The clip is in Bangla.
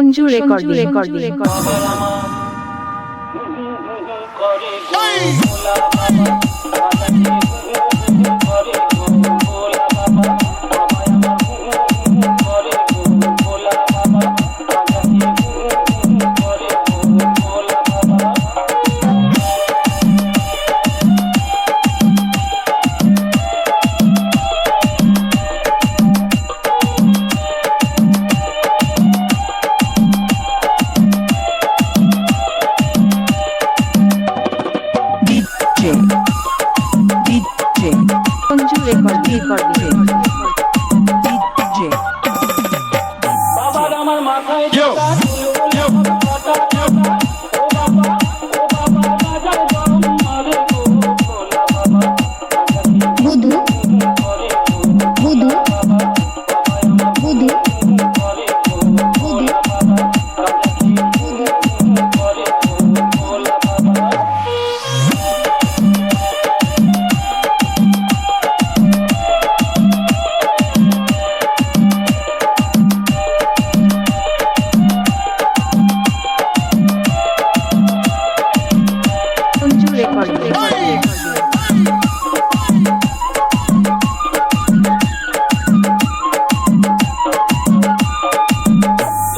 Sanju recording. Recording. Sanju record recording DJ বাবা আমার মাথায়